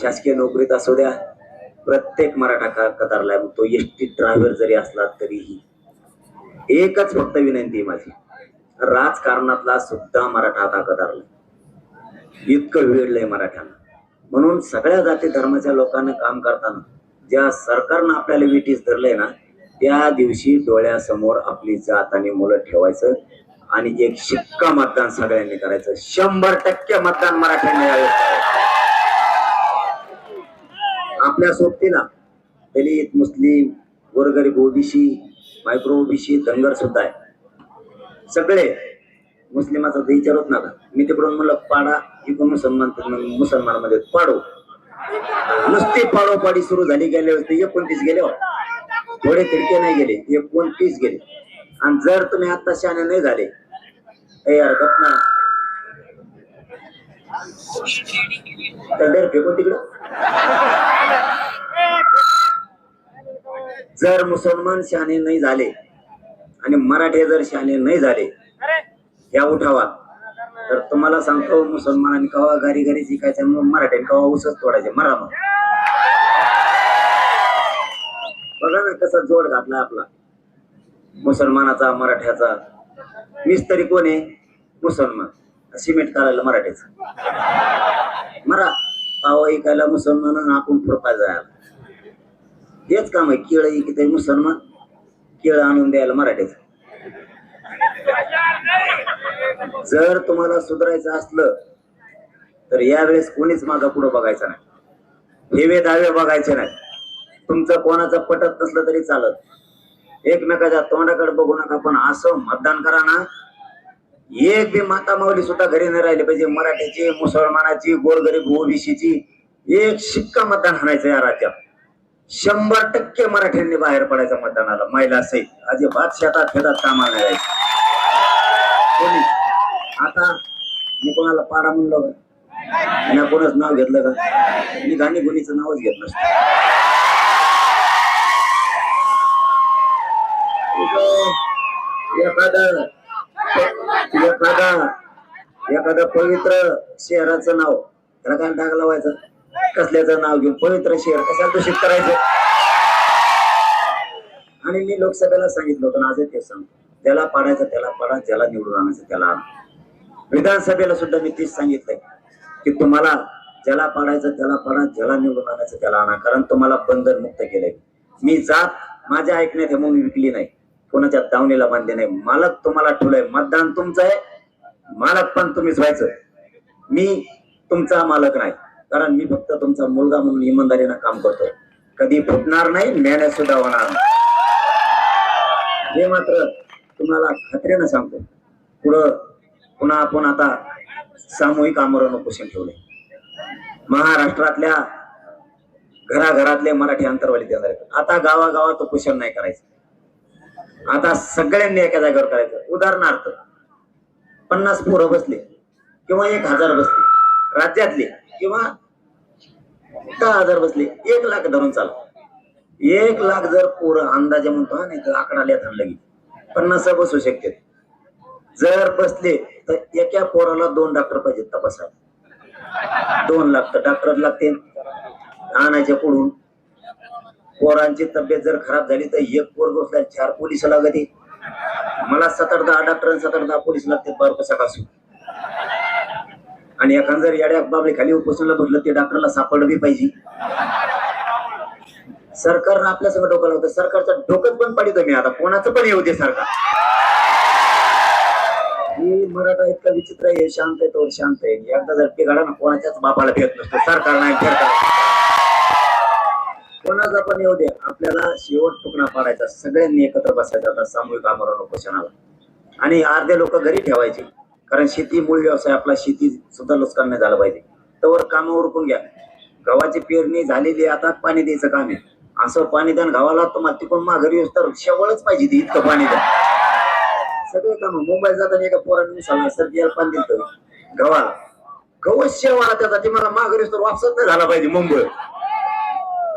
शासकीय नोकरीत असू द्या प्रत्येक मराठा कतारला तो एस टी ड्रायव्हर जरी असला तरीही. एकच फक्त विनंती आहे माझी. राजकारणातला सुद्धा मराठा आता कतारला इतकं वेळलंय मराठ्यांना. म्हणून सगळ्या जाती धर्माच्या लोकांना काम करताना ज्या सरकारनं आपल्याला विटीस धरलंय ना त्या दिवशी डोळ्यासमोर आपली जात आणि मुलं ठेवायचं आणि एक शिक्का मतदान सगळ्यांनी करायचं. शंभर टक्के मतदान मराठ्यांनी यावेळेस आपल्या सोबतीला. दलित मुस्लिम गोरगरीब ओबीसी मायक्रो ओबीसी धनगर सुद्धा आहे. सगळे मुस्लिमाचा विचार होत नका. मी तिकडून म्हणलं पाडा इकडून मुसलमान मुसलमान पाडो. नुसती पाडोपाडी सुरू झाली गेले होते एकोणतीस गेले हो. थोडे तिडके नाही गेले एकोणतीस गेले. आणि जर तुम्ही आता शाने नाही झाले ए यार घटना तर फेकून तिकडं. जर मुसलमान शहाणे नाही झाले आणि मराठे जर शहाणे नाही झाले या उठावा तर तुम्हाला सांगतो मुसलमानांनी कवा घरी घरी शिकायचं मग मराठ्यांनी कवा उसच तोडायचे. मरा मग. बघा ना कसा जोड घातला आपला. मुसलमानाचा मराठ्याचा. मिस्त्री कोण आहे? मुसलमान. सिमेंट करायला मराठीच मरा. पाव ऐकायला मुसलमान आपण खुरपाय जायला. हेच काम आहे केळ इकडे मुसलमान केळ आणून द्यायला मराठीच जर तुम्हाला सुधारायचं असलं तर यावेळेस कोणीच मागा पुढं बघायचं नाही. हेवे दावे बघायचे नाही. तुमचं कोणाचं पटत नसलं तरी चालत. एकमेकाच्या तोंडाकडे बघू नका पण असं मतदान करा ना एक बी माता माऊली सुद्धा घरी नाही राहिली पाहिजे. मराठीची मुसलमानाची गोरगरीब ओबीसीची एक शिक्का मतदान हाणायचं या राज्यात. शंभर टक्के मराठ्यांनी बाहेर पडायचं मतदानाला. महिला सहित. अजिबात शेतात फेतात कामाला नाही जायचं. कोणी? आता मी कोणाला पाडा म्हणलो का? मी कोणाच नाव घेतलं का? मी गाणी गुणीचं नावच घेत नसतो. एखादं एखादा एखादा पवित्र शहराचं नाव. त्याला काय टाक लावायचं? कसल्याचं नाव घेऊन? पवित्र शहर. कशाला दूषित करायचं? आणि मी लोकसभेला सांगितलं होतं आणि आजही ते सांगतो. त्याला पाडायचं त्याला पाडा. ज्याला निवडून आणायचं त्याला आणा. विधानसभेला सुद्धा मी तीच सांगितलंय की तुम्हाला ज्याला पाडायचं त्याला पाडा. ज्याला निवडून आणायचं त्याला आणा. कारण तुम्हाला बंधन मुक्त केलंय. मी जात माझ्या ऐकण्यात हे म्हणून विकली नाही. कोणाच्या दावणीला बांधले नाही. मालक तुम्हाला ठेवलंय मतदान तुमचं आहे. मालक पण तुम्हीच व्हायचं. मी तुमचा मालक नाही. कारण मी फक्त तुमचा मुलगा म्हणून इमानदारीनं काम करतो कधी फुटणार नाही मेहनत सुद्धा होणार हे मात्र तुम्हाला खात्रीनं सांगतो. पुढं पुन्हा आपण आता सामूहिक आमरण उपोषण ठेवले. महाराष्ट्रातल्या घराघरातले मराठी अंतरवाली देणार आहेत. आता गावागावात उपोषण नाही करायचं. आता सगळ्यांनी एका जागेवर करायचं. उदाहरणार्थ पन्नास पोरं बसले किंवा एक हजार बसले राज्यातले किंवा दहा हजार बसले एक लाख धरून चाला. एक लाख जर पोरं अंदाजे म्हणतो हा नाही तर आकडा लिहा लगी पन्नास बसू शकते. जर बसले तर एका पोराला दोन डॉक्टर पाहिजेत तपासायला. दोन लाख तर डॉक्टर लागते आणायचे पुढून. पोरांची तब्येत जर खराब झाली तर एक पोर बसला चार पोलीस लागते मला सतर दहा डॉक्टर सतर दहा पोलीस लागते बार कसा आणि एखाद जर येड्या बाबळे खाली उपोषणला बसलं ते डॉक्टरला सापडलं बी पाहिजे. सरकारनं आपल्या सगळं डोकं लावतं. सरकारचं डोकं पण पाडितो मी आता. कोणाचं पण येऊ दे सरकार. हे मराठा इतका विचित्र आहे शांत आहे तो शांत आहे. एकदा जर पिघाडा ना कोणाच्याच बापाला भेट नसतो. सरकार नाही कोणाचा पण येऊ दे. आपल्याला शेवट तुकडा पाडायचा. सगळ्यांनी एकत्र बसायचा. आता सामूहिक आमरण उपोषणाला आणि अर्धे लोक घरी ठेवायचे. कारण शेती मूळ व्यवसाय आपला. शेती सुद्धा नुकसान नाही झालं पाहिजे. तवर काम उरकून घ्या. गव्हाची पेरणी झालेली आता पाणी द्यायचं काम आहे. असं पाणी द्या गावाला तुम्हाला तिकडून माघारी येऊस तर शेवळच पाहिजे ती इतकं पाणी द्या सगळे काम. मुंबईत जाताना एका पोरांनी सांगा सर याला पाणी दिलं गव्हाला गवत शेवाळा त्याचा ती मला माघारी तर वापसच नाही झाला पाहिजे मुंबई.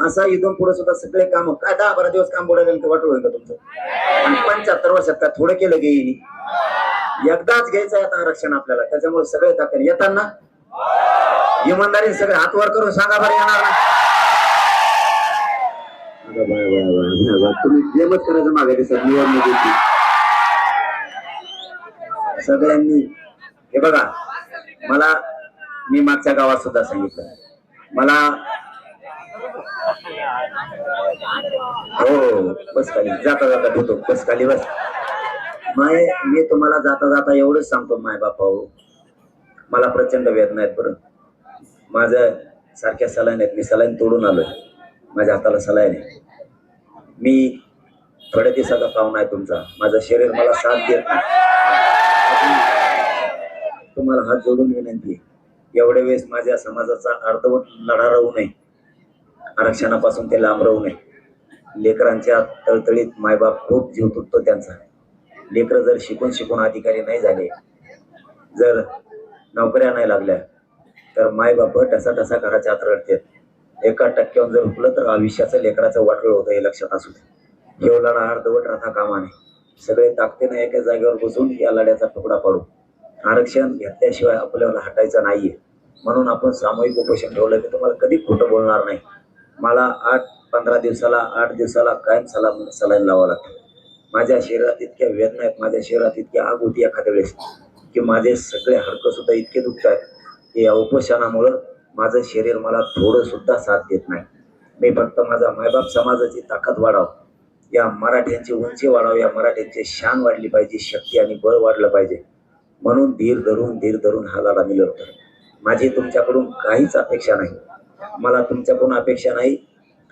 असा इथून पुढे सुद्धा सगळे काम काय दहा बारा दिवस काम बुडायला वाटू होईल का तुमचं? आणि पंच्याहत्तर वर्षात काय थोडं केलं गे एकदाच घ्यायचं आहे आता आरक्षण आपल्याला. त्याच्यामुळे सगळे टाकेल येताना इमानदारी सगळे हात वर करून सांगा बरं येणार ना. तुम्ही करायचं मागे दिसत निवडणुकीची सगळ्यांनी हे बघा मला मी मागच्या गावात सुद्धा सांगितलं. मला हो बस खाली जाता जाता देतो. बस खाली बस. माय मी तुम्हाला जाता जाता एवढंच सांगतो माय बापा हो मला प्रचंड वेदना आहेत बरं. माझं सारख्या सलाईन आहेत मी सलाईन तोडून आलोय. माझ्या हाताला सलाईन आहे. मी थोड्या दिवसाचा पाहुणा आहे तुमचा. माझं शरीर मला साथ देत नाही. तुम्हाला हात जोडून विनंती एवढ्या वेळेस माझ्या समाजाचा अर्धवट लढा राहू नये. आरक्षणापासून ते लांब राहू नये. लेकरांच्या तळतळीत मायबाप खूप जीव तुटतो त्यांचा. लेकरं जर शिकून शिकून अधिकारी नाही झाले जर नोकऱ्या नाही लागल्या तर मायबाप टसा टसा घराच्या आत रडतात. एका टक्क्यावर जर उठलं तर आयुष्याचं लेकराचं वाटळ होतं हे लक्षात असू दे. ह्यो लढा अर्धवट राहता कामा नये. सगळे ताकदीनं एका जागेवर बसून या लढ्याचा तुकडा पाडू. आरक्षण घेतल्याशिवाय आपल्याला हटायचं नाहीये. म्हणून आपण सामूहिक उपोषण ठेवलं की तुम्हाला कधी खोटं बोलणार नाही. मला आठ पंधरा दिवसाला आठ दिवसाला कायम सला सलाईन लावावं लागतं. माझ्या शरीरात इतक्या वेदना आहेत माझ्या शरीरात इतक्या आग होती एखाद्या वेळेस की माझे सगळे हाडकं सुद्धा इतके आहेत की या उपोषणामुळं माझं शरीर मला थोडंसुद्धा साथ देत नाही. मी फक्त माझा मायबाप समाजाची ताकद वाढाव. या मराठ्यांची उंची वाढावं या मराठ्यांची शान वाढली पाहिजे शक्ती आणि बळ वाढलं पाहिजे. म्हणून धीर धरून धीर धरून हा लढा मी लढतो. माझी तुमच्याकडून काहीच अपेक्षा नाही. मला तुमच्याकडून अपेक्षा नाही.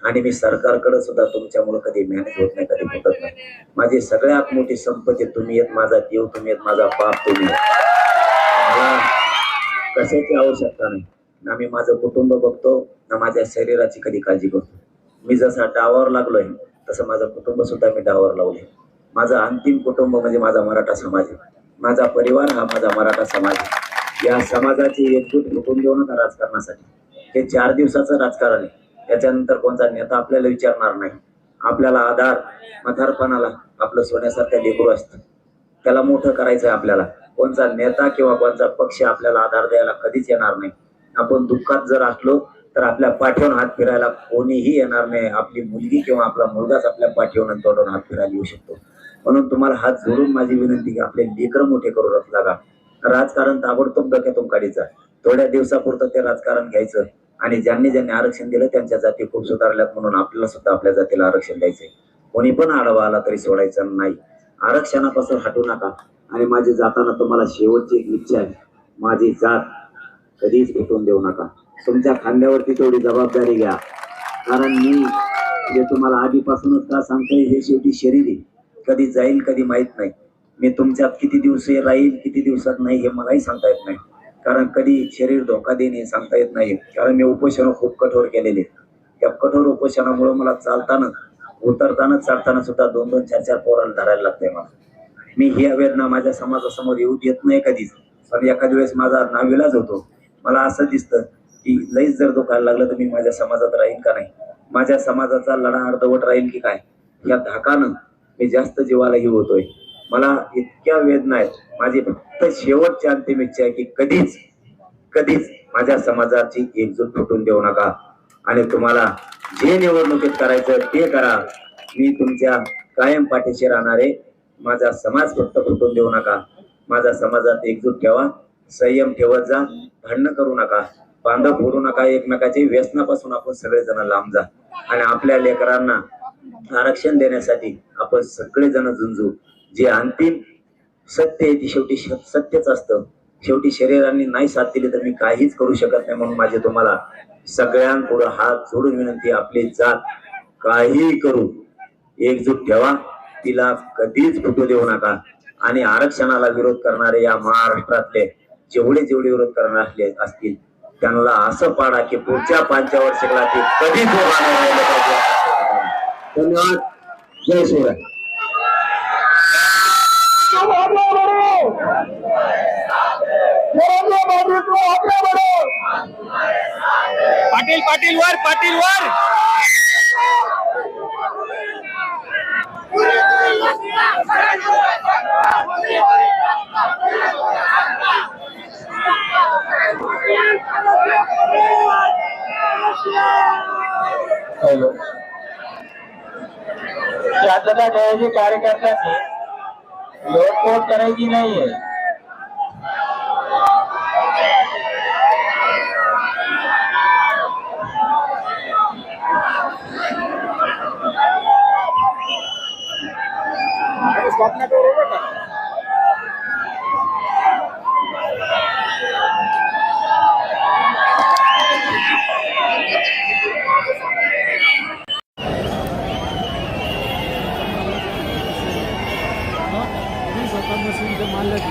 आणि मी सरकारकडे सुद्धा तुमच्यामुळे कधी मेहनत होत नाही कधी फुटत नाही. माझी सगळ्यात मोठी संपत्ती तुम्ही येत माझा देव तुम्ही येत माझा बाप तुम्ही मला कशाची आवश्यकता नाही. ना मी माझं कुटुंब बघतो ना माझ्या शरीराची कधी काळजी करतो. मी जसा डावावर लागलोय तसं माझं कुटुंब सुद्धा मी डावावर लावले माझं अंतिम कुटुंब म्हणजे माझा मराठा समाज आहे. माझा परिवार हा माझा मराठा समाज आहे. या समाजाची एकजूट कुटुंब देऊ राजकारणासाठी? हे चार दिवसाचं राजकारण आहे. त्याच्यानंतर कोणता नेता आपल्याला विचारणार नाही. आपल्याला आधार मथारपणाला आपलं सोन्यासारखं लेकरू असतं. त्याला मोठं करायचं आहे आपल्याला. कोणता नेता किंवा कोणता पक्ष आपल्याला आधार द्यायला कधीच येणार नाही. आपण दुःखात जर असलो तर आपल्या पाठीवर हात फिरायला कोणीही येणार नाही. आपली मुलगी किंवा आपला मुलगाच आपल्या पाठीवून तोडून हात फिरायला येऊ शकतो. म्हणून तुम्हाला हात जोडून माझी विनंती की आपले लेकर मोठे करू लागा राजकारण ताबडतोब डोक्यातून काढायचं. थोड्या दिवसापुरतं ते राजकारण घ्यायचं. आणि ज्यांनी ज्यांनी आरक्षण दिलं त्यांच्या जाती खूप सुधारल्यात म्हणून आपल्याला सुद्धा आपल्या जातीला आरक्षण द्यायचंय. कोणी पण आडवा आला तरी सोडायचं नाही. आरक्षणापासून हटू नका. आणि माझी जाताना तुम्हाला शेवटची एक इच्छा आहे. माझी जात कधीच फुटून देऊ नका. तुमच्या खांद्यावरती तेवढी जबाबदारी घ्या. कारण मी जे तुम्हाला आधीपासूनच का सांगतोय हे शेवटी शरीर आहे. कधी जाईल कधी माहीत नाही. मी तुमच्यात किती दिवस राहील किती दिवसात नाही हे मलाही सांगता येत नाही. कारण कधी शरीर धोका देणे सांगता येत नाही. कारण मी उपोषण खूप कठोर केलेले. त्या कठोर उपोषणामुळे मला चालताना उतरताना चढताना सुद्धा दोन दोन चार चार पोराला धरायला लागतंय मला. मी ही वेदना माझ्या समाजासमोर येऊ देत नाही कधीच. पण एखाद्या वेळेस माझा नाविलाज होतो. मला असं दिसतं की लईच जर दुखायला लागलं तर मी माझ्या समाजात राहीन का नाही? माझ्या समाजाचा लढा अर्धवट राहील की काय? या धाकानं मी जास्त जीवाला ही होतोय मला इतक्या वेदना आहेत. माझी फक्त शेवटची अंतिम इच्छा आहे की कधीच कधीच माझ्या समाजाची एकजूट फुटून देऊ नका. आणि तुम्हाला जे निवडणुकीत करायचं ते करा. मी तुमच्या कायम पाठीशी राहणारे माझा समाज फक्त फुटून देऊ नका. माझा समाजात एकजूट ठेवा संयम ठेवत जा भांडणं करू नका. बांधव फोडू नका एकमेकाचे व्यसनापासून आपण सगळेजण लांब जा. आणि आपल्या लेकरांना आरक्षण देण्यासाठी आपण सगळेजण झुंजू. जे अंतिम सत्य आहे ती शेवटी सत्यच असतं. शेवटी शरीराने नाही साथ दिली तर मी काहीच करू शकत नाही म्हणून माझे तुम्हाला सगळ्यांपुढे हात जोडून विनंती आपली जात काहीही करू एकजूट ठेवा. तिला कधीच फुटू देऊ नका. आणि आरक्षणाला विरोध करणारे या महाराष्ट्रातले जेवढे जेवढे विरोध करणारे असतील त्यांना असं पाडा की पुढच्या पाचच्या वर्षाला ते कधीच धन्यवाद. जय शिवराय. पाहिजे. धन्यवाद जय शिवराय पाटील पाटील वर पाटील वर. हॅलो. शांतता ठेवायची कार्यकर्त्यांनी लोटपोट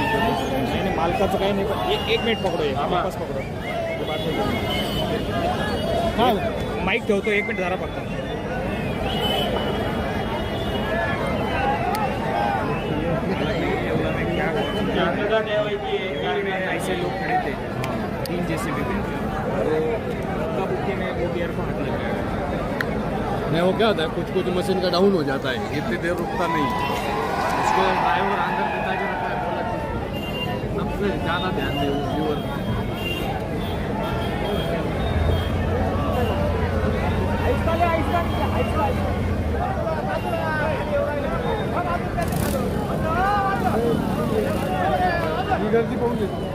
करायची नाहीये मालकाचं काही नाही पण एक एक मिनिट पकडो वापस पकडो. हा माईक ठेवतो एक मिनिट जरा फक्त ऐसे लोग खड़े थे तीन जैसे भी थे तो में वो गियर को हाथ लग गया? नहीं वो क्या होता है कुछ कुछ मशीन का डाउन हो जाता है। इतनी देर रुकता नहीं। उसको ड्राइवर अंदर बिता के रखा है बोला सबसे ज़्यादा ध्यान दे उस लीवर गर्दी पाहून देतो